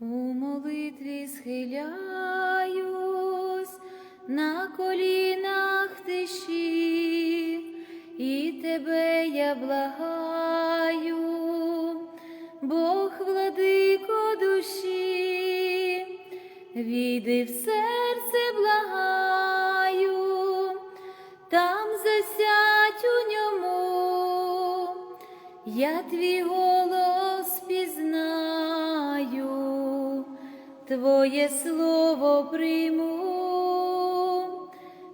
У молитві схиляюсь на колінах тиші, і тебе я благаю, Бог владико душі, війди в серце благаю, там засядь у ньому, я твій голос Твоє слово прийму,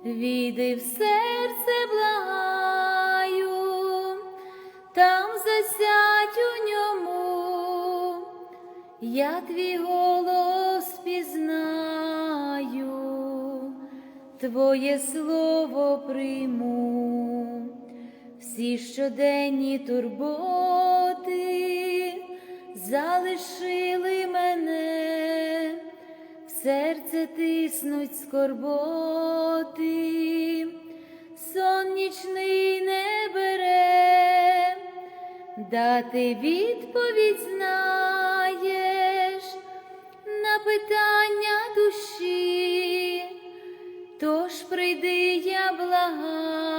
війди в серце благаю, там засядь у ньому, я твій голос пізнаю, Твоє слово прийму, всі щоденні турботи залишили серце тиснуть скорботи, сон нічний не бере, дати відповідь знаєш на питання душі, тож прийди, я благаю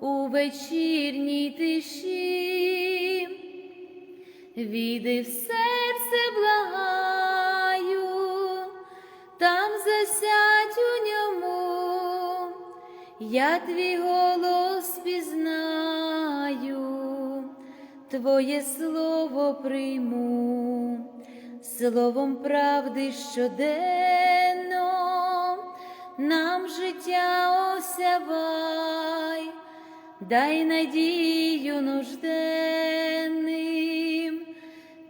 у вечірній тиші, війди в серце благаю, я твій голос пізнаю, Твоє слово прийму, словом правди щоденно нам життя осявай, дай надію нужденним,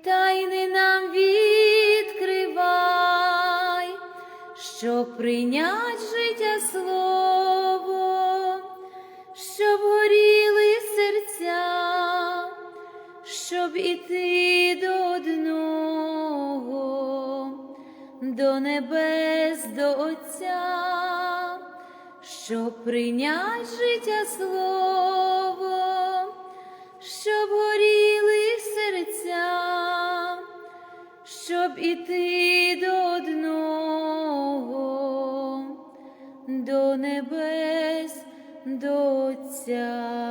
тайни нам відкривай, щоб прийнять життя слово, щоб іти до одного, до небес, до Отця, щоб прийнять життя слово, щоб горіли серця, щоб іти до одного, до небес, до Отця.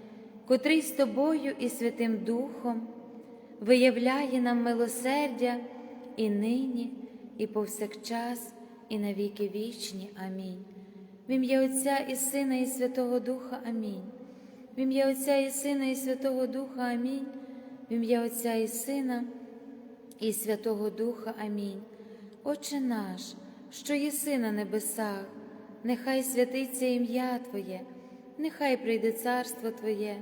котрий з тобою і Святим Духом виявляє нам милосердя і нині, і повсякчас, і на віки вічні. Амінь. В ім'я Отця і Сина, і Святого Духа Амінь. В ім'я Отця і Сина, і Святого Духа Амінь. В ім'я Отця і Сина, і Святого Духа Амінь. Отче наш, що єси на небесах, нехай святиться ім'я Твоє, нехай прийде царство Твоє,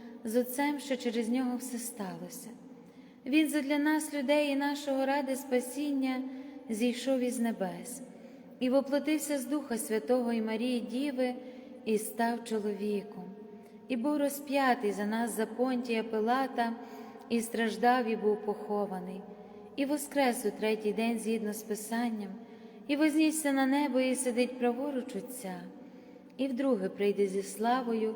з Отцем, що через нього все сталося. Він задля нас, людей і нашого ради спасіння, зійшов із небес і воплотився з Духа Святого і Марії Діви, і став чоловіком, і був розп'ятий за нас за понтія Пилата, і страждав, і був похований, і воскрес у третій день згідно з Писанням, і вознісся на небо і сидить праворуч Отця, і вдруге прийде зі славою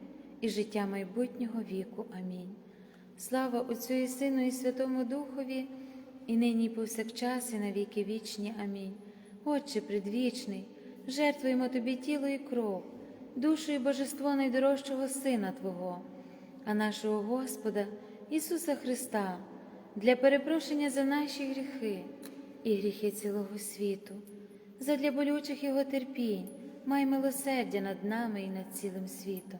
і життя майбутнього віку. Амінь. Слава Отцю і Сину, і Святому Духові, і нині, і повсякчас, і на віки вічні. Амінь. Отче предвічний, жертвуємо Тобі тіло і кров, душу і божество найдорожчого Сина Твого, а нашого Господа Ісуса Христа, для перепрошення за наші гріхи і гріхи цілого світу, задля болючих Його терпінь, май милосердя над нами і над цілим світом,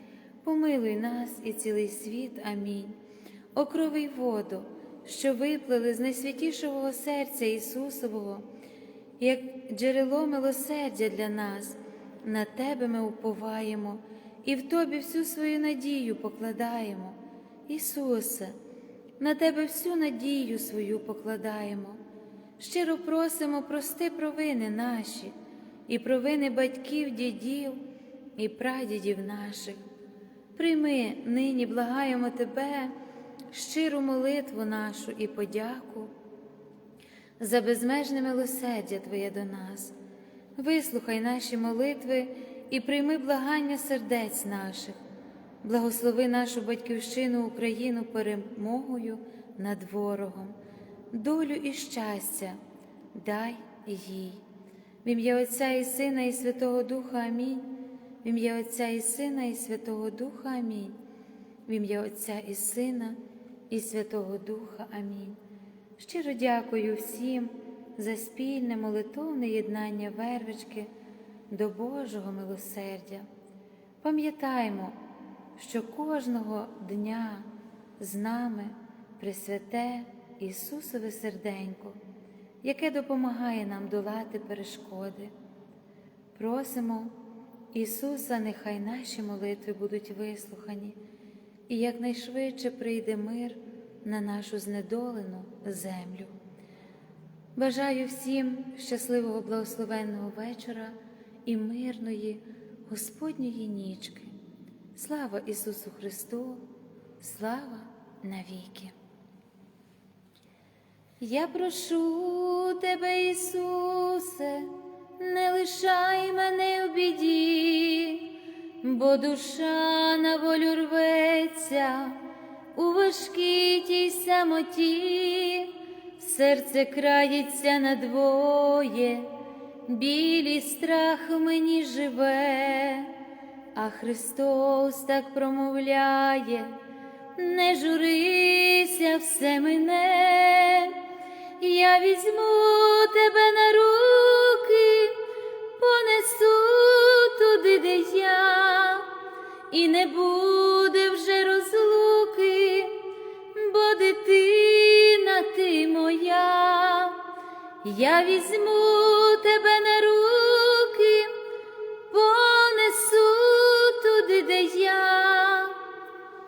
помилуй нас і цілий світ. Амінь. О крови воду, що виплили з найсвятішого серця Ісусового як джерело милосердя для нас, на Тебе ми уповаємо і в Тобі всю свою надію покладаємо. Ісусе, на Тебе всю надію свою покладаємо. Щиро просимо, прости провини наші, і провини батьків, дідів і прадідів наших. Прийми нині, благаємо Тебе, щиру молитву нашу і подяку за безмежне милосердя Твоє до нас. Вислухай наші молитви і прийми благання сердець наших, благослови нашу батьківщину Україну перемогою над ворогом, долю і щастя, дай їй. В ім'я Отця і Сина, і Святого Духа Амінь. В ім'я Отця і Сина, і Святого Духа Амінь. В ім'я Отця і Сина, і Святого Духа Амінь. Щиро дякую всім за спільне молитовне єднання вервички до Божого милосердя. Пам'ятаймо, що кожного дня з нами Пресвяте Ісусове серденько, яке допомагає нам долати перешкоди. Просимо Ісуса, нехай наші молитви будуть вислухані, і якнайшвидше прийде мир на нашу знедолену землю. Бажаю всім щасливого благословенного вечора і мирної Господньої нічки. Слава Ісусу Христу, слава навіки. Я прошу тебе, Ісусе, не лишай мене в біді, бо душа на волю рветься у важкій тій самоті, серце крається надвоє, білі страх в мені живе, а Христос так промовляє, не журися, все мене, я візьму тебе на руки, понесу туди, де я, і не буде вже розлуки, бо дитина ти моя, я візьму тебе на руки, понесу туди, де я,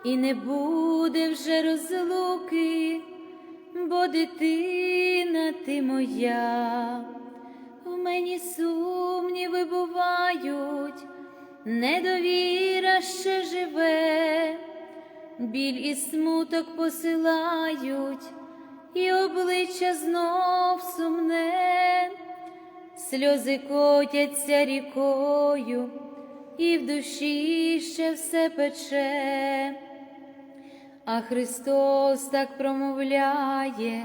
і не буде вже розлуки, бо дитина ти моя, мені сумніви бувають, недовіра ще живе, біль і смуток посилають, і обличчя знов сумне, сльози котяться рікою, і в душі ще все пече. А Христос так промовляє,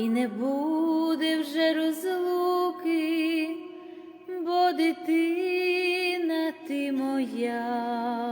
і не буде вже розлуки, бо дитина ти моя.